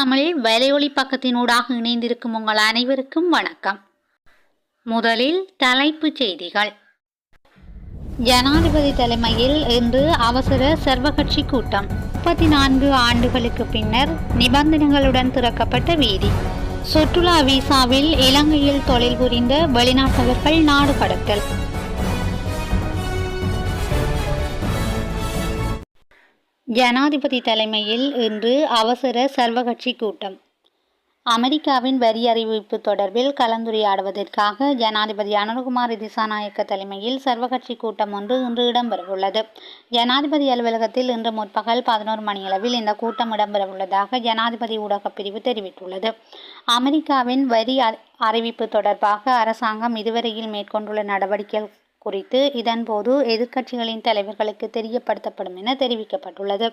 தமிழ் வலையொலி பக்கத்தினூடாக இணைந்திருக்கும் உங்கள் அனைவருக்கும் வணக்கம். முதலில் தலைப்புச் செய்திகள். ஜனாதிபதி தலைமையில் இன்று அவசர சர்வகட்சி கூட்டம். முப்பத்தி நான்கு ஆண்டுகளுக்கு பின்னர் நிபந்தனைகளுடன் திறக்கப்பட்ட வீதி. சுற்றுலா விசாவில் இலங்கையில் தொழில் புரிந்த வெளிநாட்டவர்கள் நாடு கடத்தல். ஜனாதிபதி தலைமையில் இன்று அவசர சர்வகட்சி கூட்டம். அமெரிக்காவின் வரி அறிவிப்பு தொடர்பில் கலந்துரையாடுவதற்காக ஜனாதிபதி அனுகுமார் திசாநாயக்க தலைமையில் சர்வகட்சி கூட்டம் ஒன்று இன்று இடம்பெறவுள்ளது. ஜனாதிபதி அலுவலகத்தில் இன்று முற்பகல் பதினோரு மணியளவில் இந்த கூட்டம் இடம்பெறவுள்ளதாக ஜனாதிபதி ஊடகப் பிரிவு தெரிவித்துள்ளது. அமெரிக்காவின் வரி அறிவிப்பு தொடர்பாக அரசாங்கம் இதுவரையில் மேற்கொண்டுள்ள நடவடிக்கைகள் குறித்து இதன்போது எதிர்க்கட்சிகளின் தலைவர்களுக்கு தெரியப்படுத்தப்படும் என தெரிவிக்கப்பட்டுள்ளது.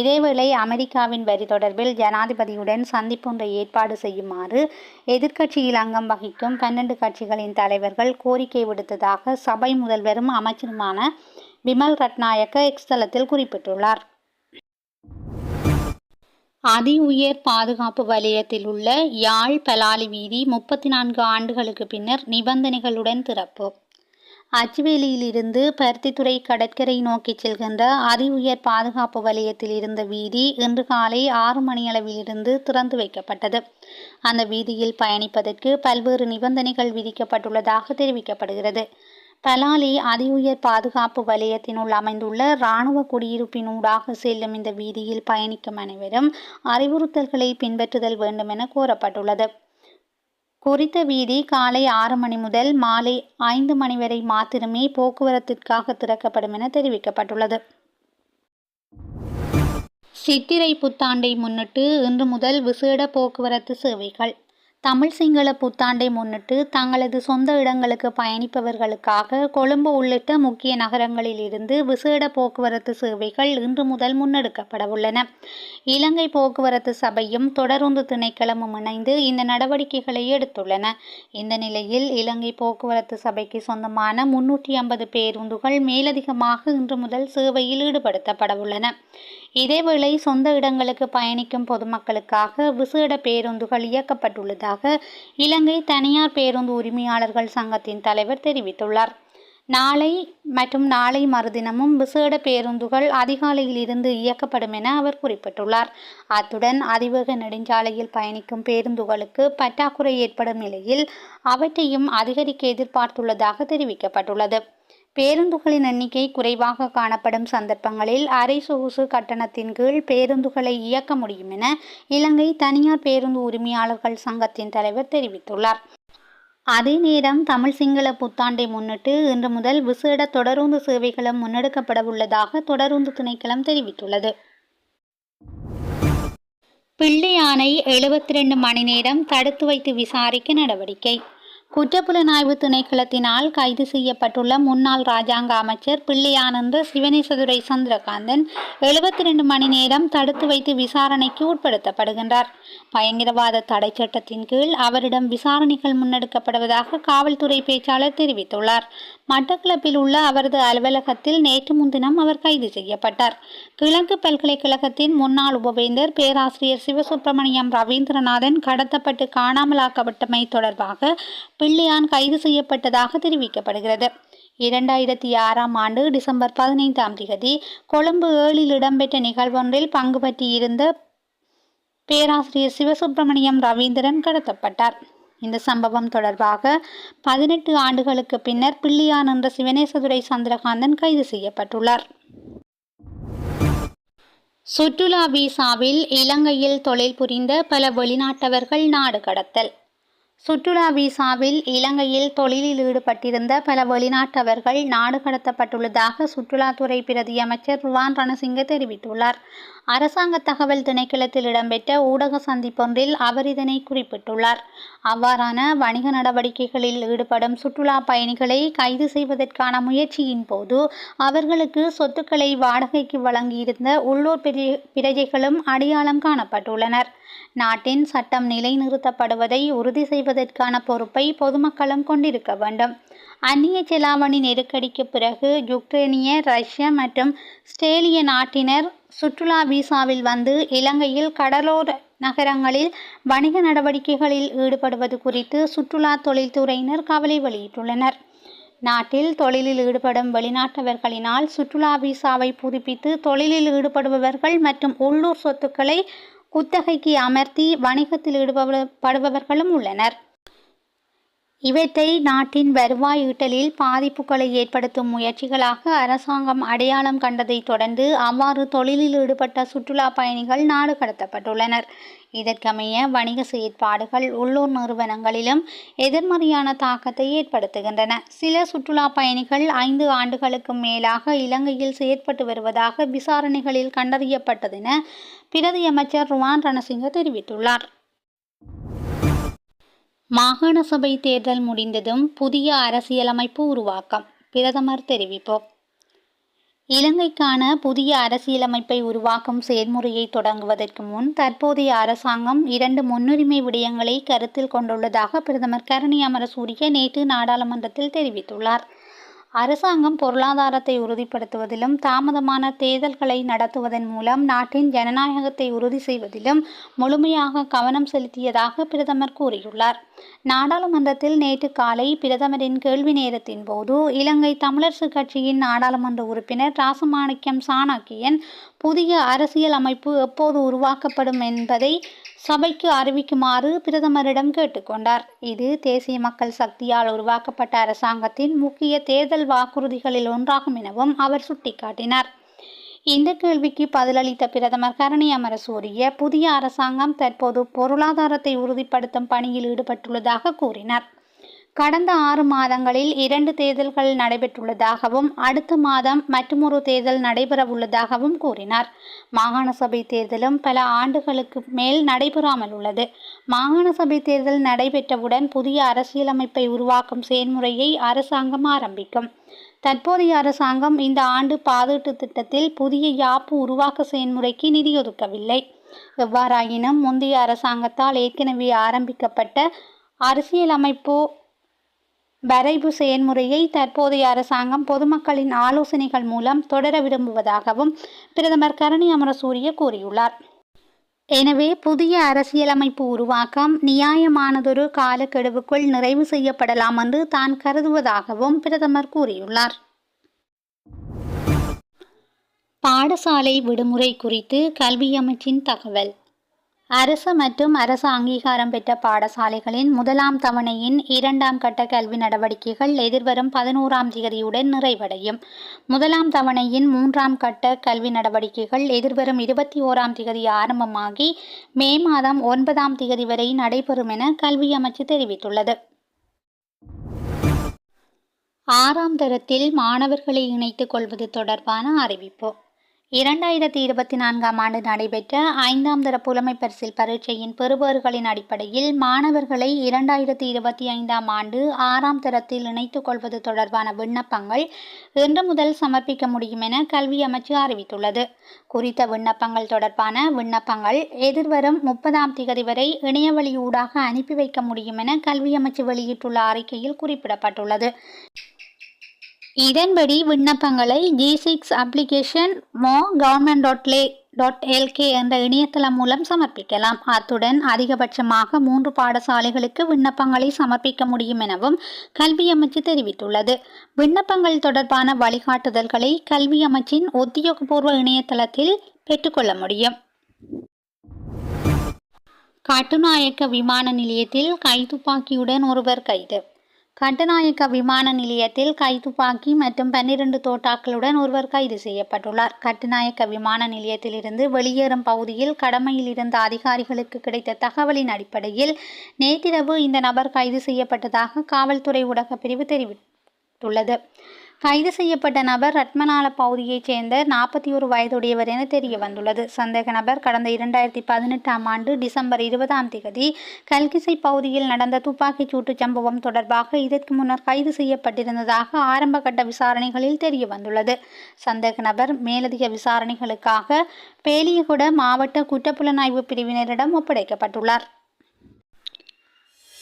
இதேவேளை அமெரிக்காவின் வரி தொடர்பில் ஜனாதிபதியுடன் சந்திப்பொன்றை ஏற்பாடு செய்யுமாறு எதிர்க்கட்சியில் அங்கம் வகிக்கும் பன்னெண்டு கட்சிகளின் தலைவர்கள் கோரிக்கை விடுத்ததாக சபை முதல்வரும் அமைச்சருமான விமல் ரட்நாயக்க எக்ஸ்தலத்தில் குறிப்பிட்டுள்ளார். அதி உயர் பாதுகாப்பு வலயத்தில் உள்ள யாழ் பலாலி வீதி முப்பத்தி நான்கு ஆண்டுகளுக்கு பின்னர் நிபந்தனைகளுடன் திறப்பு. அச்சுவேலியிலிருந்து பருத்தித்துறை கடற்கரை நோக்கி செல்கின்ற அதி உயர் பாதுகாப்பு வலயத்தில் இருந்த வீதி இன்று காலை ஆறு மணியளவிலிருந்து திறந்து வைக்கப்பட்டது. அந்த வீதியில் பயணிப்பதற்கு பல்வேறு நிபந்தனைகள் விதிக்கப்பட்டுள்ளதாக தெரிவிக்கப்படுகிறது. பலாலி அதி உயர் பாதுகாப்பு வலயத்தினுள் அமைந்துள்ள இராணுவ குடியிருப்பினூடாக செல்லும் இந்த வீதியில் பயணிக்கும் அனைவரும் அறிவுறுத்தல்களை பின்பற்றுதல் வேண்டும் என கோரப்பட்டுள்ளது. குறித்த வீதி காலை ஆறு மணி முதல் மாலை ஐந்து மணி வரை மாத்திரமே போக்குவரத்திற்காக திறக்கப்படும் என தெரிவிக்கப்பட்டுள்ளது. சித்திரை புத்தாண்டை முன்னிட்டு இன்று முதல் விசேட போக்குவரத்து சேவைகள். தமிழ் சிங்கள புத்தாண்டை முன்னிட்டு தங்களது சொந்த இடங்களுக்கு பயணிப்பவர்களுக்காக கொழும்பு உள்ளிட்ட முக்கிய நகரங்களில் இருந்து விசேட போக்குவரத்து சேவைகள் இன்று முதல் முன்னெடுக்கப்பட உள்ளன. இலங்கை போக்குவரத்து சபையும் தொடருந்து திணைக்களமும் இணைந்து இந்த நடவடிக்கைகளை எடுத்துள்ளன. இந்த நிலையில் இலங்கை போக்குவரத்து சபைக்கு சொந்தமான முன்னூற்றி ஐம்பது பேருந்துகள் மேலதிகமாக இன்று முதல் சேவையில் ஈடுபடுத்தப்பட உள்ளன. இதேவேளை சொந்த இடங்களுக்கு பயணிக்கும் பொதுமக்களுக்காக விசேட பேருந்துகள் இயக்கப்பட்டுள்ளதாக இலங்கை தனியார் பேருந்து உரிமையாளர்கள் சங்கத்தின் தலைவர் தெரிவித்துள்ளார். நாளை மற்றும் நாளை மறுதினமும் விசேட பேருந்துகள் அதிகாலையில் இருந்து இயக்கப்படும் என அவர் குறிப்பிட்டுள்ளார். அத்துடன் அதிவேக நெடுஞ்சாலையில் பயணிக்கும் பேருந்துகளுக்கு பற்றாக்குறை ஏற்படும் நிலையில் அவற்றையும் அதிகரிக்க எதிர்பார்த்துள்ளதாக தெரிவிக்கப்பட்டுள்ளது. பேருந்துகளின் எண்ணிக்கை குறைவாக காணப்படும் சந்தர்ப்பங்களில் அரை சொகுசு கட்டணத்தின் கீழ் பேருந்துகளை இயக்க முடியும் என இலங்கை தனியார் பேருந்து உரிமையாளர்கள் சங்கத்தின் தலைவர் தெரிவித்துள்ளார். அதே நேரம் தமிழ் சிங்கள புத்தாண்டை முன்னிட்டு இன்று முதல் விசேட தொடருந்து சேவைகளும் முன்னெடுக்கப்பட உள்ளதாக தொடருந்து திணைக்களம் தெரிவித்துள்ளது. பிள்ளையானை எழுபத்தி ரெண்டு மணி நேரம் தடுத்து வைத்து விசாரிக்க நடவடிக்கை. குற்றப்புலனாய்வு திணைக்களத்தினால் கைது செய்யப்பட்டுள்ள முன்னாள் ராஜாங்க அமைச்சர் பிள்ளையானந்த சிவனேசதுரை சந்திரகாந்தன் எழுபத்தி ரெண்டு மணி நேரம் தடுத்து வைத்து விசாரணைக்கு உட்படுத்தப்படுகின்றார். பயங்கரவாத தடை சட்டத்தின் கீழ் அவரிடம் விசாரணைகள் முன்னெடுக்கப்படுவதாக காவல்துறை பேச்சாளர் தெரிவித்துள்ளார். மட்டக்களப்பில் உள்ள அவரது அலுவலகத்தில் நேற்று முன்தினம் அவர் கைது செய்யப்பட்டார். கிழக்கு பல்கலைக்கழகத்தின் முன்னாள் உபவேந்தர் பேராசிரியர் சிவசுப்பிரமணியம் ரவீந்திரநாதன் கடத்தப்பட்டு காணாமலாக்கப்பட்டமை தொடர்பாக பிள்ளையான் கைது செய்யப்பட்டதாக தெரிவிக்கப்படுகிறது. இரண்டாயிரத்தி ஆறாம் ஆண்டு டிசம்பர் பதினைந்தாம் தேதி கொழும்பு ஏழில் இடம்பெற்ற நிகழ்வொன்றில் பங்கு பற்றியிருந்த பேராசிரியர் சிவசுப்பிரமணியம் ரவீந்திரன் கடத்தப்பட்டார். இந்த சம்பவம் தொடர்பாக பதினெட்டு ஆண்டுகளுக்கு பின்னர் பிள்ளையான் என்ற சிவனேசதுரை சந்திரகாந்தன் கைது செய்யப்பட்டுள்ளார். சுற்றுலா விசாவில் இலங்கையில் தொழில் புரிந்த பல வெளிநாட்டவர்கள் நாடு கடத்தல். சுற்றுலா விசாவில் இலங்கையில் தொழிலில் ஈடுபட்டிருந்த பல வெளிநாட்டவர்கள் நாடு கடத்தப்பட்டுள்ளதாக சுற்றுலாத்துறை பிரதி அமைச்சர் ருவான் ரணசிங்க தெரிவித்துள்ளார். அரசாங்க தகவல் திணைக்களத்தில் இடம்பெற்ற ஊடக சந்திப்பொன்றில் அவர் இதனை குறிப்பிட்டுள்ளார். அவ்வாறான வணிக நடவடிக்கைகளில் ஈடுபடும் சுற்றுலா பயணிகளை கைது செய்வதற்கான முயற்சியின் போது அவர்களுக்கு சொத்துக்களை வாடகைக்கு வழங்கியிருந்த உள்ளூர் பிரஜைகளும் அடையாளம் காணப்பட்டுள்ளனர். நாட்டின் சட்டம் நிலைநிறுத்தப்படுவதை உறுதி செய்வதற்கான பொறுப்பை பொதுமக்களும் கொண்டிருக்க வேண்டும். அந்நிய செலாவணி நெருக்கடிக்கு பிறகு யுக்ரைனிய ரஷ்யா மற்றும் ஸ்டேலிய நாட்டினர் சுற்றுலா விசாவில் வந்து இலங்கையில் கடலோர நகரங்களில் வணிக நடவடிக்கைகளில் ஈடுபடுவது குறித்து சுற்றுலா தொழில்துறையினர் கவலை வெளியிட்டுள்ளனர். நாட்டில் தொழிலில் ஈடுபடும் வெளிநாட்டவர்களினால் சுற்றுலா விசாவை புதுப்பித்து தொழிலில் ஈடுபடுபவர்கள் மற்றும் உள்ளூர் சொத்துக்களை குத்தகைக்கு அமர்த்தி வணிகத்தில் ஈடுபடுபவர்களும் உள்ளனர். இவற்றை நாட்டின் வருவாய் ஈட்டலில் பாதிப்புகளை ஏற்படுத்தும் முயற்சிகளாக அரசாங்கம் அடையாளம் கண்டதைத் தொடர்ந்து அவ்வாறு தொழிலில் ஈடுபட்ட சுற்றுலா பயணிகள் நாடு கடத்தப்பட்டுள்ளனர். இதற்கமைய வணிக செயற்பாடுகள் உள்ளூர் நிறுவனங்களிலும் எதிர்மறையான தாக்கத்தை ஏற்படுத்துகின்றன. சில சுற்றுலா பயணிகள் ஐந்து ஆண்டுகளுக்கும் மேலாக இலங்கையில் செயற்பட்டு வருவதாக விசாரணைகளில் கண்டறியப்பட்டதென பிரதி அமைச்சர் ருவான் ரணசிங்க தெரிவித்துள்ளார். மாகாண சபை தேர்தல் முடிந்ததும் புதிய அரசியலமைப்பு உருவாக்கம். பிரதமர் தெரிவிப்பு. இலங்கைக்கான புதிய அரசியலமைப்பை உருவாக்கும் செயல்முறையை தொடங்குவதற்கு முன் தற்போதைய அரசாங்கம் இரண்டு முன்னுரிமை விடயங்களை கருத்தில் கொண்டுள்ளதாக பிரதமர் கரணி அமரசூரிய நேற்று நாடாளுமன்றத்தில் தெரிவித்துள்ளார். அரசாங்கம் பொருளாதாரத்தை உறுதிப்படுத்துவதிலும் தாமதமான தேர்தல்களை நடத்துவதன் மூலம் நாட்டின் ஜனநாயகத்தை உறுதி செய்வதிலும் முழுமையாக கவனம் செலுத்தியதாக பிரதமர் கூறியுள்ளார். நாடாளுமன்றத்தில் நேற்று காலை பிரதமரின் கேள்வி நேரத்தின் போது இலங்கை தமிழரசு கட்சியின் நாடாளுமன்ற உறுப்பினர் ராசமாணிக்கம் சாணக்கியன் புதிய அரசியல் அமைப்பு எப்போது உருவாக்கப்படும் என்பதை சபைக்கு அறிவிக்குமாறு பிரதமரிடம் கேட்டுக்கொண்டார். இது தேசிய மக்கள் சக்தியால் உருவாக்கப்பட்ட அரசாங்கத்தின் முக்கிய தேர்தல் வாக்குறுதிகளில் ஒன்றாகும் எனவும் அவர் சுட்டிக்காட்டினார். இந்த கேள்விக்கு பதிலளித்த பிரதமர் கரணி அமரசூரிய புதிய அரசாங்கம் தற்போது பொருளாதாரத்தை உறுதிப்படுத்தும் பணியில் ஈடுபட்டுள்ளதாக கூறினார். கடந்த ஆறு மாதங்களில் இரண்டு தேர்தல்கள் நடைபெற்றுள்ளதாகவும் அடுத்த மாதம் மற்றொரு தேர்தல் நடைபெறவுள்ளதாகவும் கூறினார். மாகாண சபை தேர்தலும் பல ஆண்டுகளுக்கு மேல் நடைபெறாமல் உள்ளது. மாகாண சபை தேர்தல் நடைபெற்றவுடன் புதிய அரசியலமைப்பை உருவாக்கும் செயல்முறையை அரசாங்கம் ஆரம்பிக்கும். தற்போதைய அரசாங்கம் இந்த ஆண்டு பாதீட்டு திட்டத்தில் புதிய யாப்பு உருவாக்க செயல்முறைக்கு நிதி ஒதுக்கவில்லை. எவ்வாறாயினும் முந்தைய அரசாங்கத்தால் ஏற்கனவே ஆரம்பிக்கப்பட்ட அரசியலமைப்பு வரைவு செயன்முறையை தற்போதைய அரசாங்கம் பொதுமக்களின் ஆலோசனைகள் மூலம் தொடர விரும்புவதாகவும் பிரதமர் கரணி அமரசூரிய கூறியுள்ளார். எனவே புதிய அரசியலமைப்பு உருவாக்கம் நியாயமானதொரு காலக்கெடுவுக்குள் நிறைவு செய்யப்படலாம் என்று தான் கருதுவதாகவும் பிரதமர் கூறியுள்ளார். பாடசாலை விடுமுறை குறித்து கல்வி அமைச்சின் தகவல். அரசு மற்றும் அரசு அங்கீகாரம் பெற்ற பாடசாலைகளின் முதலாம் தவணையின் இரண்டாம் கட்ட கல்வி நடவடிக்கைகள் எதிர்வரும் பதினோராம் தேதியுடன் நிறைவடையும். முதலாம் தவணையின் மூன்றாம் கட்ட கல்வி நடவடிக்கைகள் எதிர்வரும் இருபத்தி ஓராம் தேதி ஆரம்பமாகி மே மாதம் ஒன்பதாம் தேதி வரை நடைபெறும் என கல்வி அமைச்சு தெரிவித்துள்ளது. ஆறாம் தரத்தில் மாணவர்களை இணைத்துக் கொள்வது தொடர்பான அறிவிப்பு. இரண்டாயிரத்தி இருபத்தி நான்காம் ஆண்டு நடைபெற்ற ஐந்தாம் தர புலமை பரிசில் பரீட்சையின் பெறுபவர்களின் அடிப்படையில் மாணவர்களை இரண்டாயிரத்தி இருபத்தி ஐந்தாம் ஆண்டு ஆறாம் தரத்தில் இணைத்துக் கொள்வது தொடர்பான விண்ணப்பங்கள் இன்று முதல் சமர்ப்பிக்க முடியும் என கல்வி அமைச்சு அறிவித்துள்ளது. குறித்த விண்ணப்பங்கள் தொடர்பான விண்ணப்பங்கள் எதிர்வரும் முப்பதாம் திகதி வரை இணையவழி ஊடாக அனுப்பி வைக்க முடியும் என கல்வி அமைச்சு வெளியிட்டுள்ள அறிக்கையில் குறிப்பிடப்பட்டுள்ளது. இதன்படி விண்ணப்பங்களை G six application mo government dot லே டாட் எல்கே என்ற இணையதளம் மூலம் சமர்ப்பிக்கலாம். அத்துடன் அதிகபட்சமாக மூன்று பாடசாலைகளுக்கு விண்ணப்பங்களை சமர்ப்பிக்க முடியும் எனவும் கல்வி அமைச்சு தெரிவித்துள்ளது. விண்ணப்பங்கள் தொடர்பான வழிகாட்டுதல்களை கல்வி அமைச்சின் உத்தியோகபூர்வ இணையதளத்தில் பெற்றுக்கொள்ள முடியும். கட்டுநாயக்க விமான நிலையத்தில் கைத்துப்பாக்கியுடன் ஒருவர் கைது. கட்டுநாயக்க விமான நிலையத்தில் கைத்துப்பாக்கி மற்றும் பன்னிரண்டு தோட்டாக்களுடன் ஒருவர் கைது செய்யப்பட்டுள்ளார். கட்டுநாயக்க விமான நிலையத்திலிருந்து வெளியேறும் பகுதியில் கடமையில் இருந்த அதிகாரிகளுக்கு கிடைத்த தகவலின் அடிப்படையில் நேற்றிரவு இந்த நபர் கைது செய்யப்பட்டதாக காவல்துறை ஊடகப்பிரிவு தெரிவித்துள்ளது. கைது செய்யப்பட்ட நபர் ரத்மநாள பகுதியைச் சேர்ந்த நாற்பத்தி ஒரு வயதுடையவர் என தெரிய வந்துள்ளது. சந்தேக நபர் கடந்த இரண்டாயிரத்தி பதினெட்டாம் ஆண்டு டிசம்பர் இருபதாம் தேதி கல்கிசை பகுதியில் நடந்த துப்பாக்கிச் சூட்டு சம்பவம் தொடர்பாக இதற்கு முன்னர் கைது செய்யப்பட்டிருந்ததாக ஆரம்பகட்ட விசாரணைகளில் தெரிய வந்துள்ளது. சந்தேக நபர் மேலதிக விசாரணைகளுக்காக பேலியகுட மாவட்ட குற்றப்புலனாய்வு பிரிவினரிடம் ஒப்படைக்கப்பட்டுள்ளார்.